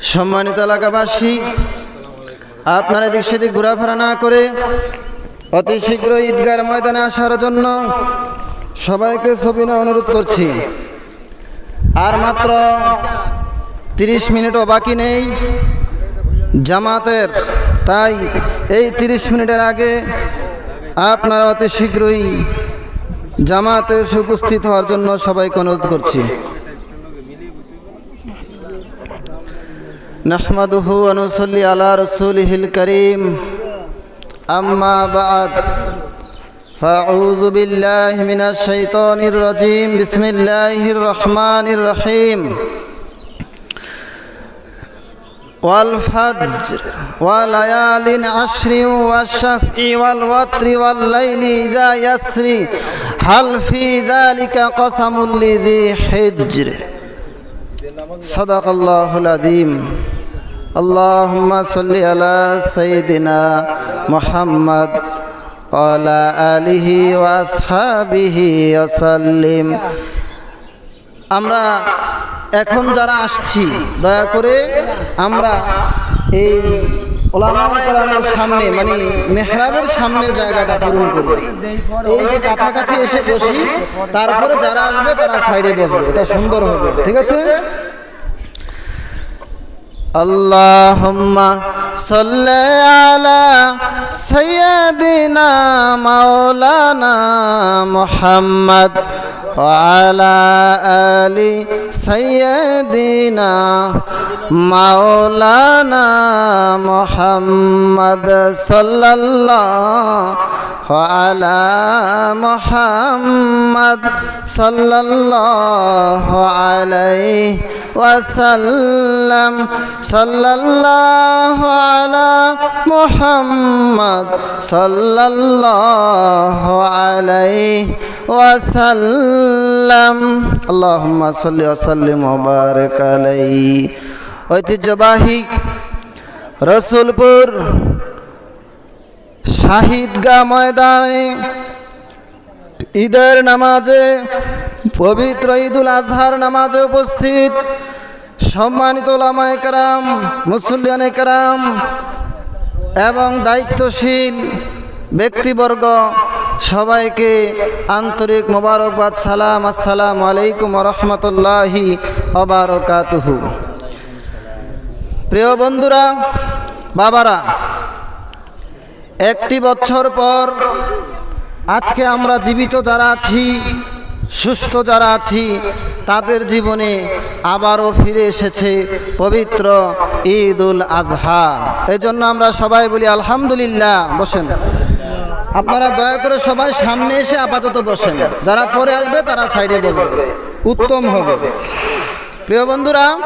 সম্মানিত এলাকাবাসী, আপনারা এদিক সেদিক ঘোরাফেরা না করে অতি শীঘ্র ঈদগার ময়দানে আসার জন্য সবাইকে ছবিনে অনুরোধ করছি। আর মাত্র তিরিশ মিনিটও বাকি নেই। জামাতের, তাই এই তিরিশ মিনিটের আগে আপনারা অতি শীঘ্রই জামাতে উপস্থিত হওয়ার জন্য সবাইকে অনুরোধ করছি। نحمده ونصلي على رسوله الكريم أما بعد فأعوذ بالله من الشيطان الرجيم بسم الله الرحمن الرحيم والفجر وليال عشر والشفع والوتر والليل إذا يسري هل في ذلك قسم لذي حجر صدق الله العظيم اللهم صل على سيدنا محمد وعلى آله وأصحابه وسلم আমরা এখন যারা আসছি দয়া করে আমরা এই ওলামা কেরামের সামনে মানে মেহরাবের সামনের জায়গাটা পূরণ করি এই যে কাছাকাছি এসে বসি তারপরে যারা আসবে তারা সাইডে বসবে এটা সুন্দর হবে ঠিক আছে اللهم صل على سيدنا مولانا محمد وعلى آل سيدنا مولانا محمد صلى الله على محمد صلى الله عليه وسلم صلى الله على محمد صلى الله عليه وسلم اللهم صل وسلم وبارك عليه ঐতিহ্যবাহী রসুলপুর শাহিদগা ময়দানে, ঈদের নামাজে, পবিত্র ঈদুল আজহার নামাজে উপস্থিত। সম্মানিত ওলামায়ে কেরাম, মুসল্লিয়ানে কেরাম এবং দায়িত্বশীল ব্যক্তিবর্গ, সবাইকে আন্তরিক মোবারকবাদ, সালাম, আসসালাম আলাইকুম রহমতুল্লাহি অবারকাতুহু প্রিয় বন্ধুরা, বাবারা একটি বছর পর আজকে আমরা জীবিত যারা আছি, সুস্থ যারা আছি, তাদের জীবনে আবারও ফিরে এসেছে পবিত্র ঈদ উল আজহা। এই জন্য আমরা সবাই বলি আলহামদুলিল্লাহ, বসেন। আপনারা দয়া করে সবাই সামনে এসে আপাতত বসেন। যারা পরে আসবে, তারা সাইডে বসবে। উত্তম হবে। প্রিয় বন্ধুরা,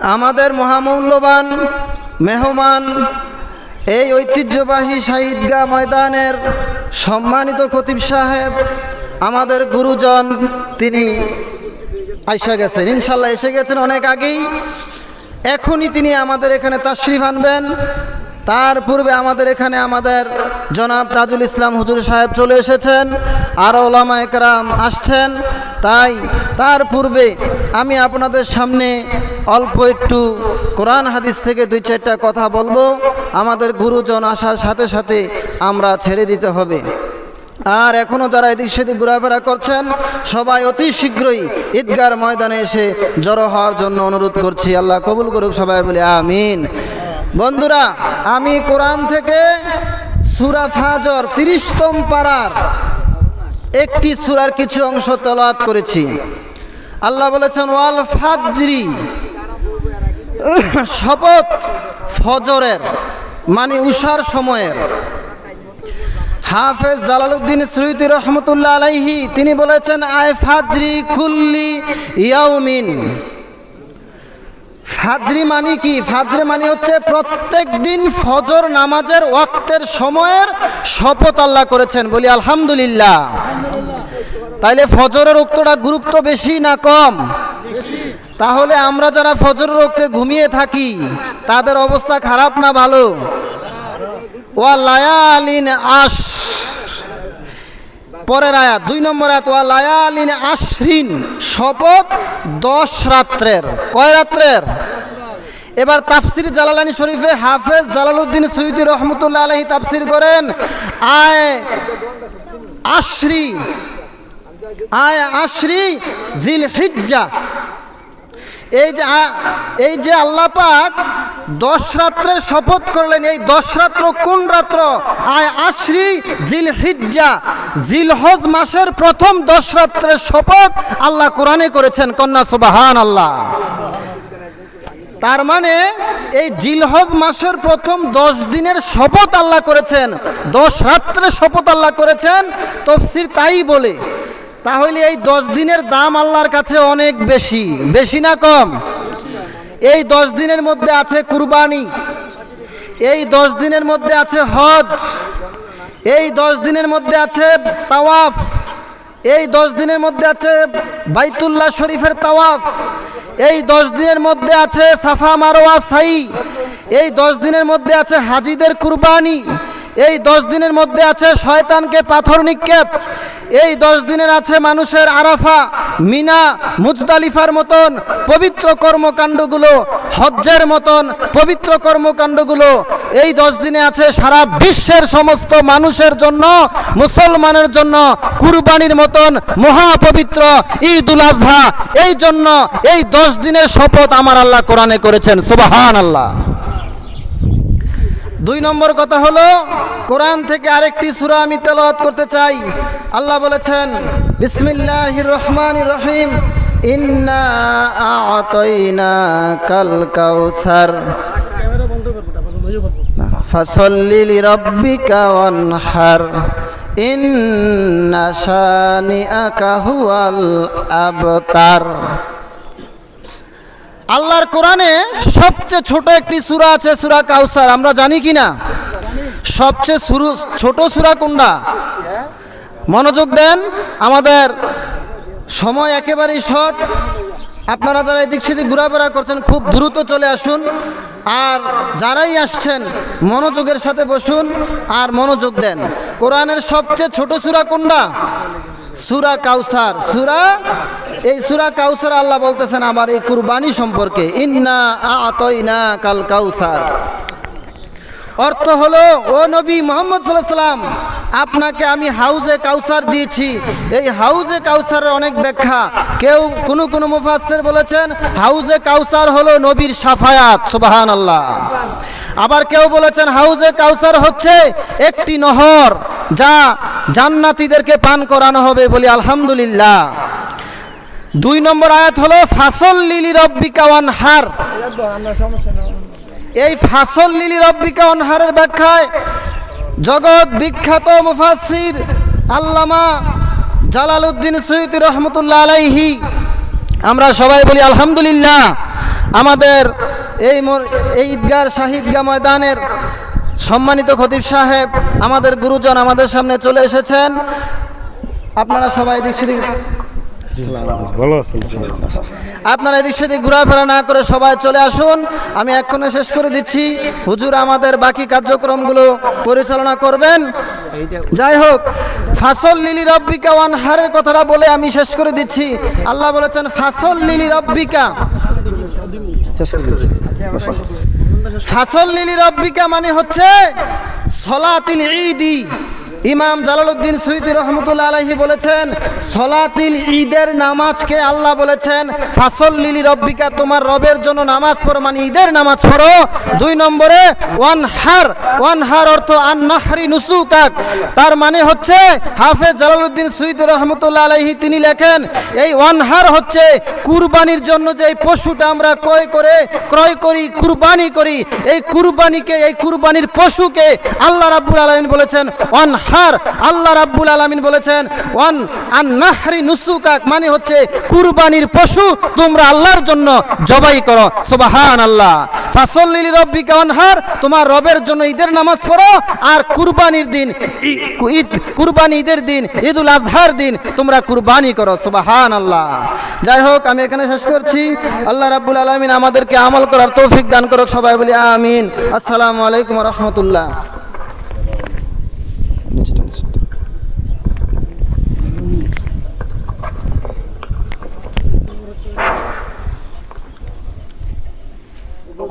আমাদের মহামূল্যবান, মেহমান এই ঐতিহ্যবাহী শাহিদগা ময়দানের সম্মানিত খতিব সাহেব, আমাদের গুরুজন, তিনি আইসা গেছেন। ইনশাল্লাহ এসে গেছেন অনেক আগেই। এখনই তিনি আমাদের এখানে তাশরিফ আনবেন। তার পূর্বে আমাদের এখানে আমাদের জনাব তাজুল ইসলাম হুজুর সাহেব চলে এসেছেন। আর ওলামা একরাম আসছেন। তাই তার পূর্বে আমি আপনাদের সামনে অল্প একটু কোরআন হাদিস থেকে দুই চারটা কথা বলব। আমাদের গুরুজন আসার সাথে সাথে আমরা ছেড়ে দিতে হবে। আর এখনও যারা এদিক সেদিক ঘোরাফেরা করছেন, সবাই অতি শীঘ্রই ঈদগার ময়দানে এসে জড়ো হওয়ার জন্য অনুরোধ করছি। আল্লাহ কবুল করুক সবাই বলে, আমিন। বন্ধুরা, আমি কোরআন থেকে সুরা ফাজর তিরিশতম পাড়ার একটি সুরার কিছু অংশ তলাত করেছি। আল্লাহ বলেছেন, ওয়াল ফাজরি, শপথ ফজরের। মানে উষার সময়ের। হাফেজ জালালউদ্দিন সৈয়দি রহমতুল্লাহ আলাইহি, তিনি বলেছেন, আয় ফাজরি কুল্লি ইয়াউমিন। ফাজরি মানে কি? ফাজরি মানে হচ্ছে প্রত্যেক দিন ফজর নামাজের ওয়াক্তের সময়ের শপথ আল্লাহ করেছেন। বলি, আলহামদুলিল্লাহ। তাইলে ফজরের উক্তটা গুরুত্ব বেশি না কম? তাহলে আমরা যারা ফজরের উক্তে ঘুমিয়ে থাকি, তাদের অবস্থা খারাপ না ভালো? ওয়া লায়ালিন আশ পরের আয়াত, দুই নম্বর আয়াত, ওয়া লায়ালিন আশরিন, শপথ দশ রাত্রের। কয় রাত্রের? এবার তাফসির জালালানি শরীফে হাফেজ জালালউদ্দিন সৈয়দি রহমতুল্লাহ আলহী তাফসির করেন, আয় আশ্রি আয় আশ্রি জিল হিজ্জা এই যে এই যে আল্লাহ পাক দশ রাত্রের শপথ করলেন, এই দশ রাত্র কোন রাত্র? আয় আশ্রি জিল হিজ্জা জিলহজ মাসের প্রথম দশ রাত্রের শপথ আল্লাহ কোরআনে করেছেন, কন্যা সুবাহান আল্লাহ তার মানে এই জিলহজ মাসের প্রথম দশ দিনের শপথ আল্লাহ করেছেন, দশ রাত্রে শপথ আল্লাহ করেছেন, তফসির তাই বলে। তাহলে এই দশ দিনের দাম আল্লাহর কাছে অনেক বেশি বেশি না কম? এই দশ দিনের মধ্যে আছে কুরবানি, এই দশ দিনের মধ্যে আছে হজ, এই দশ দিনের মধ্যে আছে তাওয়াফ, এই দশ দিনের মধ্যে আছে বাইতুল্লাহ শরীফের তাওয়াফ, এই দশ দিনের মধ্যে আছে সাফা মারোয়া সাই, এই দশ দিনের মধ্যে আছে হাজিদের কুরবানি এই দশ দিনের মধ্যে আছে শয়তানকে পাথর নিক্ষেপ। এই দশ দিনের আছে মানুষের আরাফা, মিনা, মুজদালিফার মতন পবিত্র কর্মকাণ্ডগুলো, হজ্জের মতন পবিত্র কর্মকাণ্ডগুলো। এই দশ দিনে আছে সারা বিশ্বের সমস্ত মানুষের জন্য, মুসলমানের জন্য কুরবানির মতন মহাপবিত্র ঈদ উল আজহা। এই জন্য এই দশ দিনের শপথ আমার আল্লাহ কোরআনে করেছেন। সুবাহান আল্লাহ দুই নম্বর কথা হলো, কোরআন থেকে আরেকটি সূরা আমি তেলাওয়াত করতে চাই। আল্লাহ বলেছেন, বিসমিল্লাহির রহমান রহিম, ইন্না আবতার। আল্লাহর কোরআনে সবচেয়ে ছোট একটি সূরা আছে সূরা কাউসার। আমরা জানি কি না? সবচেয়ে শুরু ছোট সূরা কোনটা? মনোযোগ দেন, আমাদের সময় একেবারেই শর্ট। আপনারা যারা এদিক সেদিক ঘোরাফেরা করছেন, খুব দ্রুত চলে আসুন। আর যারাই আসছেন, মনোযোগের সাথে বসুন আর মনোযোগ দেন। কোরআনের সবচেয়ে ছোট সূরা কোনটা? সুরা কাউসার। সুরা এই সুরা কাউসার আল্লাহ বলতেছেন আমার এই কুরবানি সম্পর্কে, ইন্না আতইনা কাল কাউসার। অর্থ হলো, ও নবী মোহাম্মদ সাল্লাম আপনাকে আমি হাউজে কাউসার দিয়েছি। এই হাউজে কাউসারের অনেক ব্যাখ্যা। কেউ, কোনো কোনো মুফাসসির বলেছেন, হাউজে কাউসার হলো নবীর সাফায়াত। সুবাহান আল্লাহ আবার কেউ বলেছেন, হাউজে কাউসার হচ্ছে একটি নহর যা জান্নাতীদেরকে পান করানো হবে। বলি, আলহামদুলিল্লাহ। দুই নম্বর আয়াত হলো, ফাসল লিলি রব্বিকা ওয়ান হার এই ফাসল লিলি রব্বিকা অনহারের ব্যাখ্যায় জগৎ বিখ্যাত মুফাসির আল্লামা জালালউদ্দিন সৈয়দ রহমতুল্লাহ আলাইহি। আমরা সবাই বলি, আলহামদুলিল্লাহ। আমাদের এই এই ঈদগার শাহিদগা ময়দানের সম্মানিত খতিব সাহেব, আমাদের গুরুজন আমাদের সামনে চলে এসেছেন। আপনারা সবাই আছেন আপনারা এদিক সেদিক ঘোরাফেরা না করে সবাই চলে আসুন। আমি এক্ষণে শেষ করে দিচ্ছি। হুজুর আমাদের বাকি কার্যক্রমগুলো পরিচালনা করবেন। যাই হোক, ফাসল লিলি রব্বিকা ওয়ানহারের কথাটা বলে আমি শেষ করে দিচ্ছি। আল্লাহ বলেছেন, ফাসল লিলি রব্বিকা ফাসল লিলি রব্বিকা মানে হচ্ছে সলাতিল ঈদি ইমাম জালালউদ্দিন সৈয়দ রহমতুল্লাহ আলাইহি বলেছেন, সলাতিল ঈদের নামাজকে আল্লাহ বলেছেন ফাসল লিলি রব্বিকা, তোমার রবের জন্য নামাজ পড়ো মানে ঈদের নামাজ পড়ো। দুই নম্বরে ওয়ান হার ওয়ান হার অর্থ আন নাহরি নুসুকাক তার মানে হচ্ছে, হাফেজ জালালউদ্দিন সৈয়দ রহমতুল্লাহ আলাইহি তিনি লেখেন, এই ওয়ান হার হচ্ছে কুরবানির জন্য যে পশুটা আমরা ক্রয় করে, ক্রয় করি, কুরবানি করি, এই কুরবানিকে, এই কুরবানির পশুকে আল্লাহ রাব্বুল আলামিন বলেছেন ওয়ান হার আল্লাহ রাব্বুল আলামিন বলেছেন, ওয়ান আন নাহরি নুসুকাক মানে হচ্ছে কুরবানির পশু তোমরা আল্লাহর জন্য জবাই করো। সুবাহান আল্লাহ ফাসল্লিলি রব্বিকা অনহার তোমার রবের জন্য ঈদের নামাজ পড়ো, আর কুরবানির দিন ঈদ, কুরবানি ঈদের দিন, ঈদুল আজহার দিন তোমরা কুরবানি করো। সুবাহান আল্লাহ যাই হোক, আমি এখানে শেষ করছি। আল্লাহ রাব্বুল আলামিন আমাদেরকে আমল করার তৌফিক দান করুক, সবাই বলি আমিন। আসসালামু আলাইকুম রহমতুল্লাহ।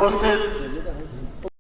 উপস্থিত